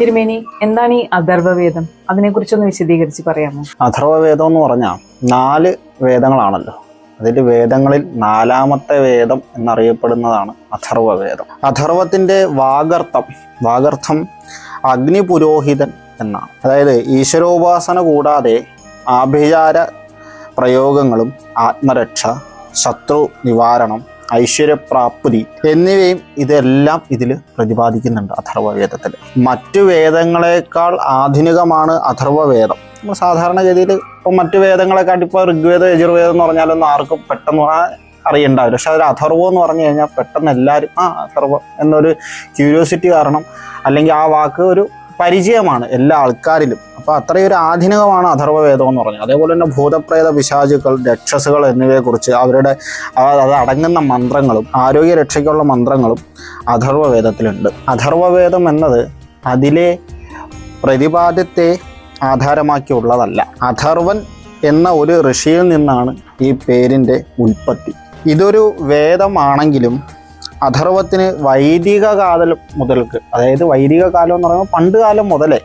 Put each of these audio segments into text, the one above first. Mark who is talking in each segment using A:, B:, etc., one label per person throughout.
A: തിരുമേനി എന്താണ് ഈ അഥർവവേദം? അതിനെക്കുറിച്ചൊന്ന് വിശദീകരിച്ച് പറയാമോ?
B: അഥർവവേദം എന്ന് പറഞ്ഞാൽ നാല് വേദങ്ങളാണല്ലോ. അതിൽ വേദങ്ങളിൽ നാലാമത്തെ വേദം എന്നറിയപ്പെടുന്നതാണ് അഥർവവേദം. അഥർവത്തിന്റെ വാഗർത്ഥം വാഗർത്ഥം അഗ്നിപുരോഹിതൻ എന്നാണ്. അതായത് ഈശ്വരോപാസന കൂടാതെ ആഭിചാര പ്രയോഗങ്ങളും ആത്മരക്ഷ ശത്രു നിവാരണം ഐശ്വര്യപ്രാപ്തി എന്നിവയും ഇതെല്ലാം ഇതിൽ പ്രതിപാദിക്കുന്നുണ്ട് അഥർവവേദത്തിൽ മറ്റു വേദങ്ങളെക്കാൾ ആധുനികമാണ് അഥർവവേദം നമ്മൾ സാധാരണഗതിയിൽ ഇപ്പം മറ്റു വേദങ്ങളെക്കാട്ടി ഇപ്പോൾ ഋഗ്വേദം യജുർവേദം എന്ന് പറഞ്ഞാലൊന്നും ആർക്കും പെട്ടെന്ന് അറിയണ്ടാവില്ല. പക്ഷെ അതിൽ അഥർവം എന്ന് പറഞ്ഞു കഴിഞ്ഞാൽ പെട്ടെന്ന് എല്ലാവരും ആ അഥർവം എന്നൊരു ക്യൂരിയോസിറ്റി കാരണം അല്ലെങ്കിൽ ആ വാക്ക് ഒരു പരിചയമാണ് എല്ലാ ആൾക്കാരിലും. അപ്പോൾ അത്രയൊരു ആധുനികമാണ് അഥർവവേദം എന്ന് പറഞ്ഞത്. അതേപോലെ തന്നെ ഭൂതപ്രേത പിശാചുക്കൾ രക്ഷസുകൾ എന്നിവയെക്കുറിച്ച് അവരുടെ അത് അടങ്ങുന്ന മന്ത്രങ്ങളും ആരോഗ്യ രക്ഷയ്ക്കുള്ള മന്ത്രങ്ങളും അഥർവവേദത്തിലുണ്ട്. അഥർവവേദം എന്നത് അതിലെ പ്രതിപാദ്യത്തെ ആധാരമാക്കിയുള്ളതല്ല. അഥർവൻ എന്ന ഒരു ഋഷിയിൽ നിന്നാണ് ഈ പേരിന്റെ ഉൽപ്പത്തി. ഇതൊരു വേദമാണെങ്കിലും അഥർവത്തിന് വൈദിക കാലം മുതൽക്ക് അതായത് വൈദിക കാലം എന്ന് പറയുമ്പോൾ പണ്ട് കാലം മുതലേ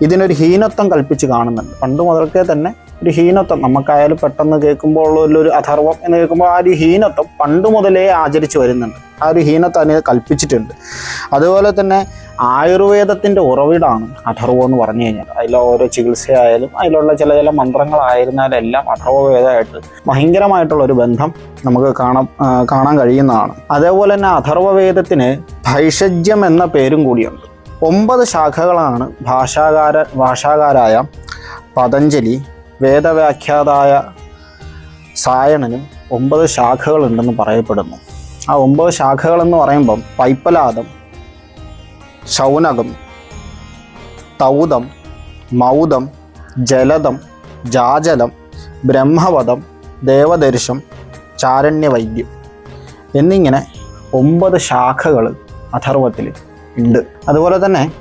B: ഇതിനൊരു ഹീനത്വം കൽപ്പിച്ച് കാണുന്നുണ്ട്. പണ്ട് മുതൽക്കേ തന്നെ ഒരു ഹീനത്വം. നമുക്കായാലും പെട്ടെന്ന് കേൾക്കുമ്പോൾ ഉള്ളൊരു അധർവം എന്ന് കേൾക്കുമ്പോൾ ആ ഒരു ഹീനത്വം പണ്ട് മുതലേ ആചരിച്ചു വരുന്നുണ്ട്. ആ ഒരു ഹീനത്വം അതിനെ കൽപ്പിച്ചിട്ടുണ്ട്. അതുപോലെ തന്നെ ആയുർവേദത്തിന്റെ ഉറവിടാണ് അഥർവം എന്ന് പറഞ്ഞു കഴിഞ്ഞാൽ. അതിലെ ഓരോ ചികിത്സയായാലും അതിലുള്ള ചില ചില മന്ത്രങ്ങളായിരുന്നാലെല്ലാം അഥർവവേദമായിട്ട് ഭയങ്കരമായിട്ടുള്ള ഒരു ബന്ധം നമുക്ക് കാണാം കാണാൻ കഴിയുന്നതാണ്. അതേപോലെ തന്നെ അഥർവവേദത്തിന് ഭൈഷജ്യം എന്ന പേരും കൂടിയുണ്ട്. ഒമ്പത് ശാഖകളാണ് ഭാഷാകാര ഭാഷാകാരായ പതഞ്ജലി വേദവ്യാഖ്യാതായ സായണനും ഒമ്പത് ശാഖകളുണ്ടെന്ന് പറയപ്പെടുന്നു. ആ ഒമ്പത് ശാഖകളെന്ന് പറയുമ്പം പൈപ്പലാദം ശൗനകം തൗതം മൗതം ജലതം ജാജലം ബ്രഹ്മവധം ദേവദർശം ചാരണ്യവൈദ്യം എന്നിങ്ങനെ ഒമ്പത് ശാഖകൾ അഥർവത്തിൽ ഉണ്ട്. അതുപോലെ തന്നെ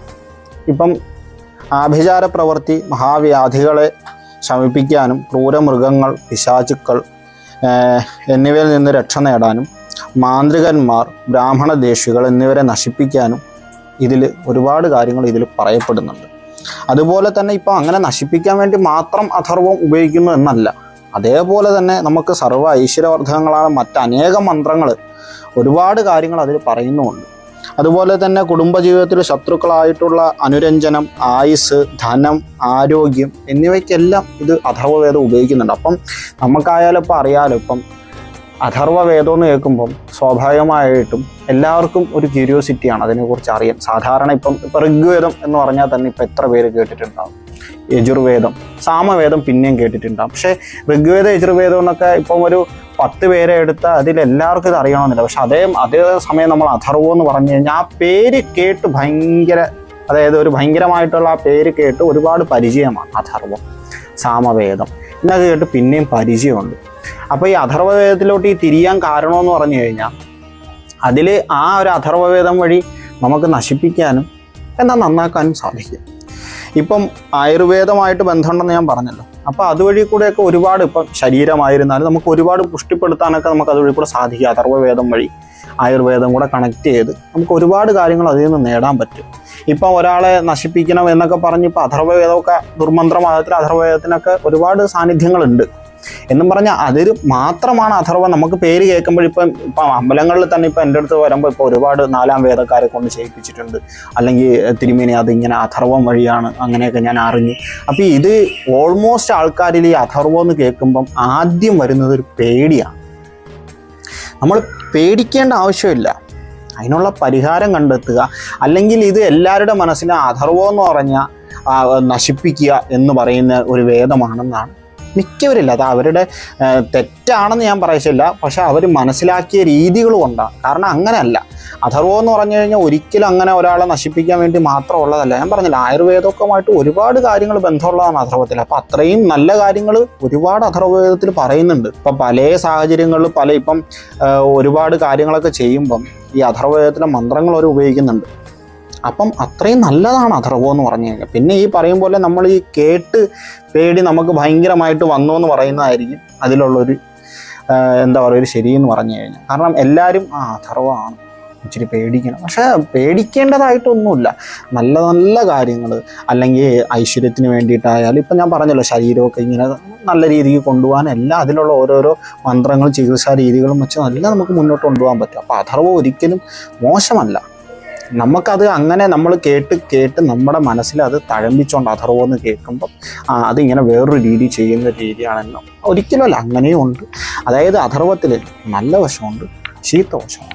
B: ഇപ്പം ആഭിചാര പ്രവൃത്തി മഹാവ്യാധികളെ ശമിപ്പിക്കാനും ക്രൂരമൃഗങ്ങൾ പിശാചുക്കൾ എന്നിവയിൽ നിന്ന് രക്ഷ നേടാനും മാന്ത്രികന്മാർ ബ്രാഹ്മണ ദേശികൾ എന്നിവരെ നശിപ്പിക്കാനും ഇതിൽ ഒരുപാട് കാര്യങ്ങൾ ഇതിൽ പറയപ്പെടുന്നുണ്ട്. അതുപോലെ തന്നെ ഇപ്പോൾ അങ്ങനെ നശിപ്പിക്കാൻ വേണ്ടി മാത്രം അഥർവം ഉപയോഗിക്കുന്നു എന്നല്ല. അതേപോലെ തന്നെ നമുക്ക് സർവ ഐശ്വര്യവർദ്ധകങ്ങളായ മറ്റനേകം മന്ത്രങ്ങൾ ഒരുപാട് കാര്യങ്ങൾ അതിൽ പറയുന്നുമുണ്ട്. അതുപോലെ തന്നെ കുടുംബജീവിതത്തിൽ ശത്രുക്കളായിട്ടുള്ള അനുരഞ്ജനം ആയുസ് ധനം ആരോഗ്യം എന്നിവയ്ക്കെല്ലാം ഇത് അഥർവവേദം ഉപയോഗിക്കുന്നുണ്ട്. അപ്പം നമുക്കായാലും ഇപ്പം അറിയാലോ ഇപ്പം അഥർവവേദം എന്ന് കേൾക്കുമ്പം സ്വാഭാവികമായിട്ടും എല്ലാവർക്കും ഒരു ക്യൂരിയോസിറ്റിയാണ് അതിനെക്കുറിച്ച് അറിയാൻ. സാധാരണ ഇപ്പം ഇപ്പം ഋഗ്വേദം എന്ന് പറഞ്ഞാൽ തന്നെ ഇപ്പം എത്ര പേര് കേട്ടിട്ടുണ്ടാവും? യജുർവേദം സാമവേദം പിന്നെയും കേട്ടിട്ടുണ്ടാവും. പക്ഷേ ഋഗ്വേദം യജുർവേദം എന്നൊക്കെ ഇപ്പം ഒരു പത്ത് പേരെ എടുത്ത അതിൽ എല്ലാവർക്കും ഇത് അറിയണമെന്നില്ല. പക്ഷെ അതേ അതേ സമയം നമ്മൾ അഥർവോ എന്ന് പറഞ്ഞു കഴിഞ്ഞാൽ ആ പേര് കേട്ട് ഭയങ്കര അതായത് ഒരു ഭയങ്കരമായിട്ടുള്ള ആ പേര് കേട്ട് ഒരുപാട് പരിചയമാണ് അഥർവം സാമവേദം. എന്നൊക്കെ കേട്ട് പിന്നെയും പരിചയമുണ്ട്. അപ്പോൾ ഈ അഥർവവേദത്തിലോട്ട് ഈ തിരിയാൻ കാരണമെന്ന് പറഞ്ഞു കഴിഞ്ഞാൽ അതിൽ ആ ഒരു അഥർവവേദം വഴി നമുക്ക് നശിപ്പിക്കാനും എന്നാൽ നന്നാക്കാനും സാധിക്കും. ഇപ്പം ആയുർവേദമായിട്ട് ബന്ധമുണ്ടെന്ന് ഞാൻ പറഞ്ഞല്ലോ. അപ്പോൾ അതുവഴി കൂടെയൊക്കെ ഒരുപാട് ഇപ്പം ശരീരമായിരുന്നാലും നമുക്ക് ഒരുപാട് പുഷ്ടിപ്പെടുത്താനൊക്കെ നമുക്ക് അതുവഴി കൂടെ സാധിക്കും. അഥർവവേദം വഴി ആയുർവേദം കൂടെ കണക്ട് ചെയ്ത് നമുക്ക് ഒരുപാട് കാര്യങ്ങൾ അതിൽ നിന്ന് നേടാൻ പറ്റും. ഇപ്പം ഒരാളെ നശിപ്പിക്കണം എന്നൊക്കെ പറഞ്ഞ് ഇപ്പം അഥർവവേദമൊക്കെ ദുർമന്ത്രവാദത്തിൽ അഥർവവേദത്തിനൊക്കെ ഒരുപാട് സാന്നിധ്യങ്ങളുണ്ട്. എന്നും പറഞ്ഞാൽ അതിൽ മാത്രമാണ് അഥർവ നമുക്ക് പേര് കേൾക്കുമ്പോൾ ഇപ്പം ഇപ്പം അമ്പലങ്ങളിൽ തന്നെ ഇപ്പം എന്റെ അടുത്ത് വരുമ്പോൾ ഇപ്പോൾ ഒരുപാട് നാലാം വേദക്കാരെ കൊണ്ട് ചെയ്യിപ്പിച്ചിട്ടുണ്ട്. അല്ലെങ്കിൽ തിരുമേനി അതിങ്ങനെ അഥർവം വഴിയാണ് അങ്ങനെയൊക്കെ ഞാൻ അറിഞ്ഞു. അപ്പോൾ ഇത് ഓൾമോസ്റ്റ് ആൾക്കാരിൽ ഈ അഥർവം എന്ന് കേൾക്കുമ്പം ആദ്യം വരുന്നത് ഒരു പേടിയാണ്. നമ്മൾ പേടിക്കേണ്ട ആവശ്യമില്ല. അതിനുള്ള പരിഹാരം കണ്ടെത്തുക. അല്ലെങ്കിൽ ഇത് എല്ലാവരുടെ മനസ്സിലും അഥർവം എന്ന് പറഞ്ഞാൽ നശിപ്പിക്കുക എന്ന് പറയുന്ന ഒരു വേദമാണെന്നാണ് മിക്കവരില്ല. അത് അവരുടെ തെറ്റാണെന്ന് ഞാൻ പറയിച്ചില്ല പക്ഷെ അവർ മനസ്സിലാക്കിയ രീതികൾ കൊണ്ടാണ് കാരണം അങ്ങനെയല്ല. അഥർവോ എന്ന് പറഞ്ഞു കഴിഞ്ഞാൽ ഒരിക്കലും അങ്ങനെ ഒരാളെ നശിപ്പിക്കാൻ വേണ്ടി മാത്രം ഉള്ളതല്ല. ഞാൻ പറഞ്ഞില്ല ആയുർവേദമൊക്കെയുമായിട്ട് ഒരുപാട് കാര്യങ്ങൾ ബന്ധമുള്ളതാണ് അഥർവത്തിൽ അപ്പം അത്രയും നല്ല കാര്യങ്ങൾ ഒരുപാട് അഥർവവേദത്തിൽ പറയുന്നുണ്ട്. ഇപ്പം പല സാഹചര്യങ്ങളിൽ പല ഇപ്പം ഒരുപാട് കാര്യങ്ങളൊക്കെ ചെയ്യുമ്പം ഈ അഥർവവേദത്തിലെ മന്ത്രങ്ങൾ അവർ ഉപയോഗിക്കുന്നുണ്ട്. അപ്പം അത്രയും നല്ലതാണ് അധർവോ എന്ന് പറഞ്ഞു കഴിഞ്ഞാൽ. പിന്നെ ഈ പറയും പോലെ നമ്മൾ ഈ കേട്ട് പേടി നമുക്ക് ഭയങ്കരമായിട്ട് വന്നു എന്ന് പറയുന്നതായിരിക്കും അതിലുള്ളൊരു എന്താ പറയുക ഒരു ശരിയെന്ന് പറഞ്ഞു കഴിഞ്ഞാൽ. കാരണം എല്ലാവരും ആ അഥർവമാണ് ഇച്ചിരി പേടിക്കണം. പക്ഷേ പേടിക്കേണ്ടതായിട്ടൊന്നുമില്ല. നല്ല നല്ല കാര്യങ്ങൾ അല്ലെങ്കിൽ ഐശ്വര്യത്തിന് വേണ്ടിയിട്ടായാലും ഇപ്പം ഞാൻ പറഞ്ഞല്ലോ ശരീരമൊക്കെ ഇങ്ങനെ നല്ല രീതിക്ക് കൊണ്ടുപോകാൻ എല്ലാം അതിലുള്ള ഓരോരോ മന്ത്രങ്ങളും ചികിത്സാ രീതികളും വെച്ച് നല്ല നമുക്ക് മുന്നോട്ട് കൊണ്ടുപോകാൻ പറ്റും. അപ്പോൾ അഥർവ ഒരിക്കലും മോശമല്ല. നമുക്കത് അങ്ങനെ നമ്മൾ കേട്ട് കേട്ട് നമ്മുടെ മനസ്സിൽ അത് തഴമ്പിച്ചുകൊണ്ട് അഥർവം എന്ന് കേൾക്കുമ്പോൾ ആ അതിങ്ങനെ വേറൊരു രീതി ചെയ്യുന്ന രീതിയാണെന്നോ ഒരിക്കലുമല്ല അങ്ങനെയും ഉണ്ട് അതായത് അഥർവത്തിൽ നല്ല വശമുണ്ട് ചീത്ത വശമുണ്ട്